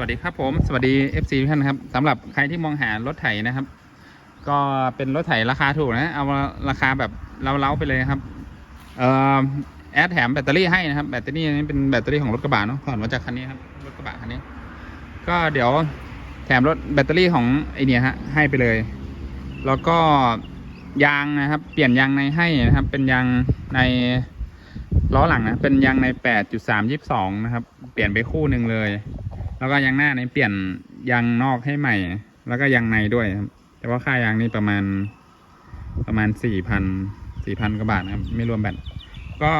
วัสดีครับผมสวัสดี FC ทุกท่านครับสำหรับใครที่มองหารถไถนะครับ ก็เป็นรถไถราคาถูกนะเอาราคาแบบเล้าๆไปเลยครับเอ่อแอดแถมแบตเตอรี่ให้นะครับแบตเตอรี่นี้เป็นแบตเตอรี่ของรถกระบะเนาะถอนมาจากคันนี้ครับรถกระบะคันนี้ ก็เดี๋ยวแถมรถแบตเตอรี่ของไอเนี่ยฮะให้ไปเลย แล้วก็ยางนะครับ เปลี่ยนยางในให้นะครับ เป็นยางในล้อหลังนะเป็นยางใน 8.322 นะครับ เปลี่ยนไปคู่หนึ่งเลย แล้วก็ยางหน้าในเปลี่ยนยางนอกให้ใหม่ แล้วก็ยางในด้วยครับแต่ว่าค่ายางนี่ประมาณประมาณสี่พันสี่พันกว่าบาทนะครับ ไม่รวมแบตก็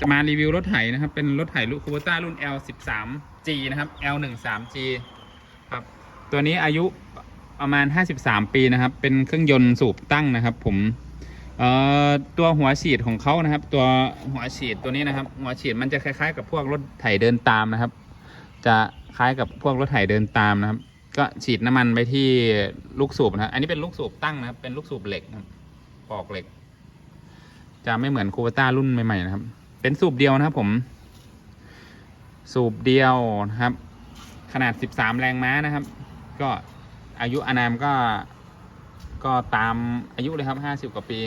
จะมารีวิวรถไถนะครับ เป็นรถไถลูกคูโบต้ารุ่น L13G นะครับ L13G ครับ ตัวนี้อายุประมาณ 53 ปีนะครับ เป็นเครื่องยนต์สูบตั้งนะครับ ผมเอ่อตัวหัวฉีดของเขานะครับ ตัวหัวฉีดตัวนี้นะครับ หัวฉีดมันจะคล้ายๆ กับพวกรถไถเดินตามนะครับ จะ คล้ายกับพวกรถไถเดินตามนะครับ ก็ฉีดน้ำมันไปที่ลูกสูบนะอันนี้เป็นลูกสูบตั้งนะครับ เป็นลูกสูบเหล็กนะปอกเหล็ก จะไม่เหมือนคูเปต้ารุ่นใหม่ๆนะครับ เป็นสูบเดียวนะครับ ผม สูบเดียวนะครับ ขนาด 13 แรงม้านะครับ ก็อายุอนามก็ก็ตามอายุเลยครับ 50 กว่าปี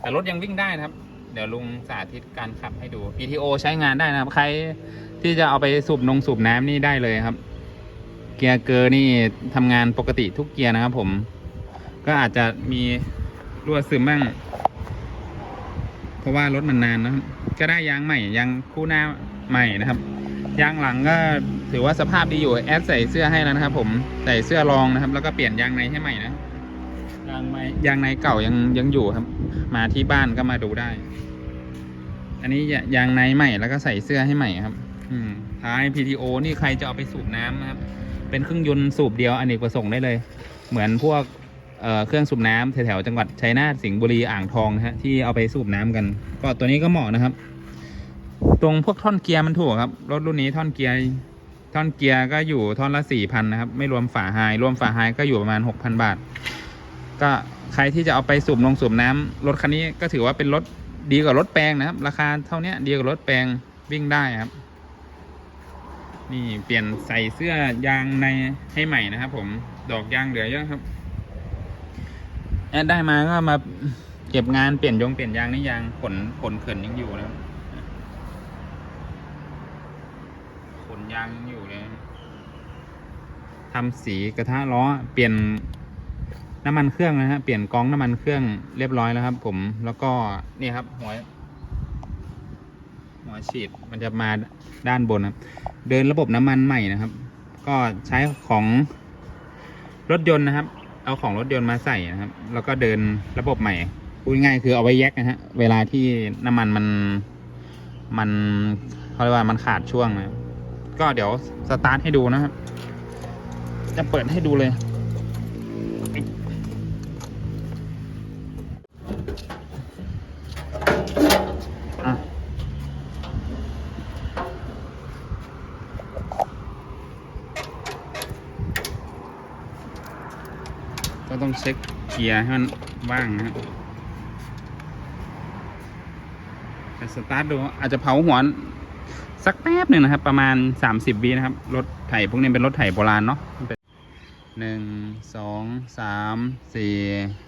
แต่รถยังวิ่งได้นะครับ เดี๋ยวลุงสาธิตการขับให้ดู PTO ใช้งานได้นะครับ ใคร ที่จะเอาไปสูบนงสูบน้ำนี่ได้เลยครับ เกียร์เกอร์นี่ทำงานปกติทุกเกียร์นะครับ ผม ก็อาจจะมีรั่วซึมบ้างเพราะว่ารถมันนานนะครับก็ได้ยางใหม่ยางคู่หน้าใหม่นะครับยางหลังก็ถือว่าสภาพดีอยู่แอดใส่เสื้อให้แล้วนะครับ ผมใส่เสื้อรองนะครับ แล้วก็เปลี่ยนยางในให้ใหม่นะครับยางในยางในเก่ายังยังอยู่ครับ มาที่บ้านก็มาดูได้ อันนี้ยยางในใหม่แล้วก็ใส่เสื้อให้ใหม่ครับ อืมท้าย PTO นี่ใครจะเอาไปสูบน้ำนะครับ เป็นเครื่องยนต์สูบเดียวอเนกประสงค์ได้เลย เหมือนพวกเเครื่องสูบน้ำแถวๆจังหวัดชัยนาทสิงห์บุรีอ่างทองนะฮะที่เอาไปสูบน้ำกัน ก็ตัวนี้ก็เหมาะนะครับ ตรงพวกท่อนเกียร์มันถูกครับรถรุ่นนี้ท่อนเกียร์ท่อนเกียร์ก็อยู่ท่อนละสี่พันนะครับ ไม่รวมฝาไฮรวมฝาไฮก็อยู่ประมาณหกพันบาท ก็ใครที่จะเอาไปสูบลงสูบน้ำรถคันนี้ก็ถือว่าเป็นรถดีกว่ารถแปลงนะครับ ราคาเท่านี้ดีกว่ารถแปลงวิ่งได้ครับ นี่เปลี่ยนใส่เสื้อยางในให้ใหม่นะครับ ผมดอกยางเหลือเยอะครับแอดได้มาก็มาเก็บงานเปลี่ยนยงเปลี่ยนยางนี่ยางขนขนเขินยังอยู่นะขนยางยังอยู่เลยทำสีกระทะล้อเปลี่ยนน้ำมันเครื่องนะฮะเปลี่ยนกองน้ำมันเครื่องเรียบร้อยแล้วครับ ผมแล้วก็นี่ครับหัว หัวฉีดมันจะมาด้านบนครับ เดินระบบน้ำมันใหม่นะครับ ก็ใช้ของรถยนต์นะครับ เอาของรถยนต์มาใส่นะครับ แล้วก็เดินระบบใหม่พูดง่ายๆคือเอาไว้แยกนะฮะเวลาที่น้ำมันมันมันเขาเรียกว่ามันขาดช่วงนะก็เดี๋ยวสตาร์ทให้ดูนะครับ จะเปิดให้ดูเลย อะก็ต้อง เช็คเกียร์ให้มันว่างนะครับแต่สตาร์ทดูอาจจะเผาหัวสักแป๊บหนึ่งนะครับ ประมาณ 30วินะครับ รถไถพวกนี้เป็นรถไถโบราณเนาะหนึ่งสองสามสี่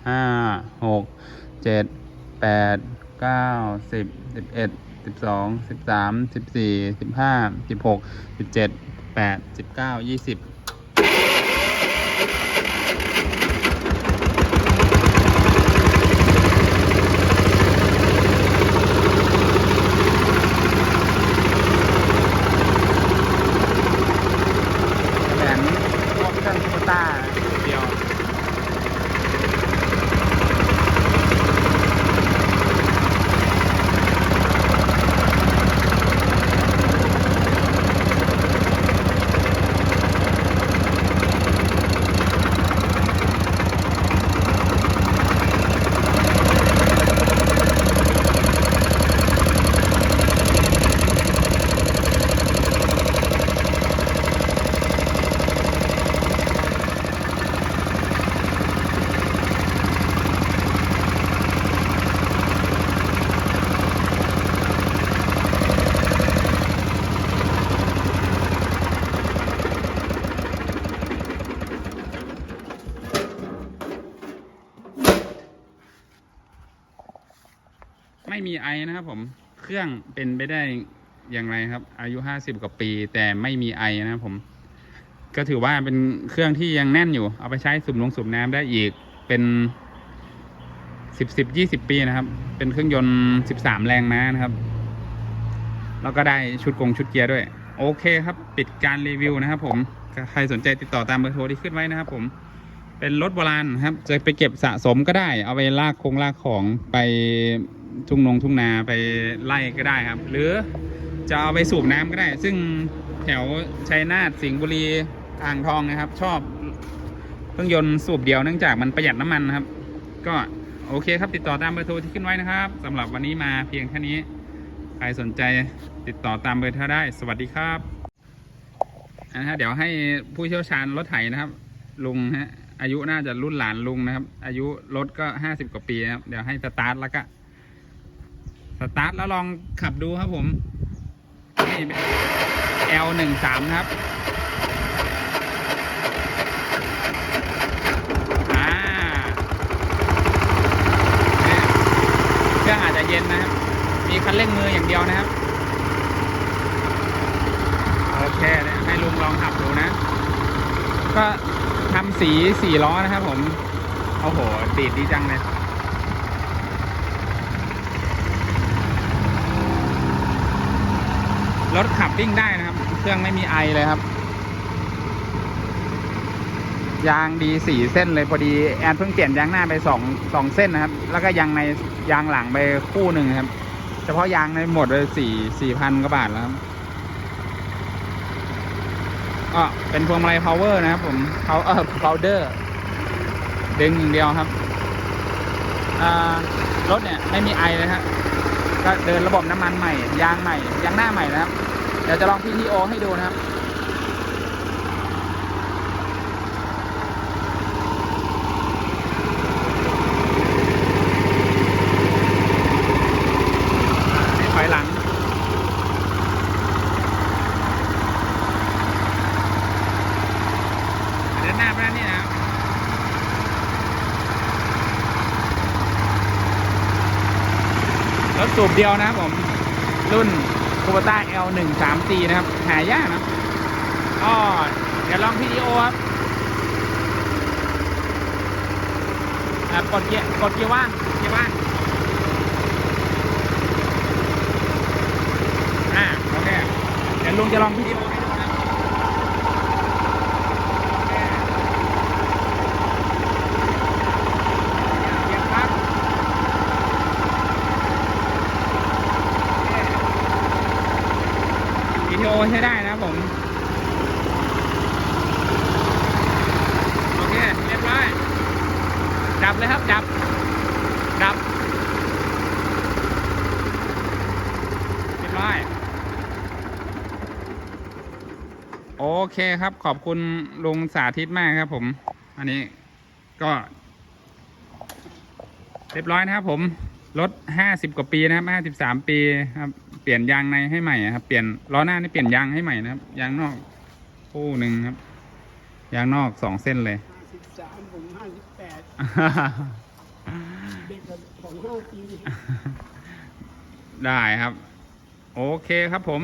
ห้าหกเจ็ดแปดเก้าสิบสิบเอ็ดสิบสองสิบสามสิบสี่สิบห้าสิบหกสิบเจ็ดแปดสิบเก้ายี่สิบ แหวนพวกเครื่องคูต้าเดียว ค ไม่มีไอนะครับผมเครื่องเป็นไปได้อย่างไรครับ อายุห้าสิบกว่าปี แต่ไม่มีไอนะครับผม ก็ถือว่าเป็นเครื่องที่ยังแน่นอยู่ เอาไปใช้สูบลงสูบน้ำได้อีกเป็นสิบสิบยี่สิบปีนะครับ เป็นเครื่องยนต์สิบสามแรงม้านะครับ แล้วก็ได้ชุดกงชุดเกียร์ด้วย โอเคครับ ปิดการรีวิวนะครับผม ใครสนใจติดต่อตามเบอร์โทรที่ขึ้นไว้นะครับผมเป็นรถโบราณครับ จะไปเก็บสะสมก็ได้ เอาไปลากคงลากของไป ทุ่งนงทุ่งนาไปไล่ก็ได้ครับ หรือจะเอาไปสูบน้ำก็ได้ ซึ่งแถวชัยนาทสิงห์บุรีอ่างทองนะครับ ชอบเครื่องยนต์สูบเดียวเนื่องจากมันประหยัดน้ำมันนะครับ ก็โอเคครับติดต่อตามเบอร์โทรที่ขึ้นไว้นะครับสำหรับวันนี้มาเพียงแค่นี้ ใครสนใจติดต่อตามเบอร์โทรได้ สวัสดีครับนะฮะเดี๋ยวให้ผู้เชี่ยวชาญรถไถนะครับ ลุงฮะอายุน่าจะรุ่นหลานลุงนะครับ อายุรถก็ห้าสิบกว่าปีนะครับ เดี๋ยวให้สตาร์ทแล้วก็ สตาร์ทแล้วลองขับดูครับผมนี่ L หนึ่งสามนะครับอ่าเนี่ยเครื่องอาจจะเย็นนะครับ มีคันเร่งมืออย่างเดียวนะครับ โอเคนี่ยให้ลุงลองขับดูนะ ก็ทำสีสี่ล้อนะครับผม โอ้โหดีดดีจังเลย รถขับวิ่งได้นะครับ เครื่องไม่มีไอเลยครับ ยางดีสี่เส้นเลยพอดีแอนเพิ่งเปลี่ยนยางหน้าไปสองสองเส้นนะครับ แล้วก็ยางในยางหลังไปคู่หนึ่งครับ เฉพาะยางในหมดเลยสี่สี่พันกว่าบาทแล้วครับก็เป็นพวงมาลัย power นะครับผม power เออ powder ดึงอย่างเดียวครับอ่ารถเนี่ยไม่มีไอเลยครับก็เดินระบบน้ำมันใหม่ ยางใหม่ ยางหน้าใหม่นะครับ เดี๋ยวจะลอง PTO ให้ดูนะครับให้ถอยหลัง เดินหน้าไปแล้วนี่นะรถสูบเดียวนะครับผม รุ่น คูปต้า L 1 3 4นะครับ หายากนะก็เดี๋ยวลองพีดีโอครับกดเกียร์กดเกียร์ว่างเกียร์ว่างอ่าโอเค เดี๋ยวลุงจะลองพีดีโอเคเหยียบครับ วิดีโอ ใช้ได้นะครับผม โอเค เรียบร้อย ดับเลยครับ ดับ ดับ เรียบร้อย โอเคครับ ขอบคุณลุงสาธิตมากครับผม อันนี้ก็ เรียบร้อยนะครับผม รถห้าสิบกว่าปีนะครับห้าสิบสามปีครับ เปลี่ยนยางในให้ใหม่อะครับ เปลี่ยนล้อหน้านี่เปลี่ยนยางให้ใหม่นะครับ ยางนอกคู่หนึ่งครับ ยางนอกสองเส้นเลยห้าสิบสามผมห้าสิบแปดเด็กกับของห้าปี ได้ครับ โอเคครับผม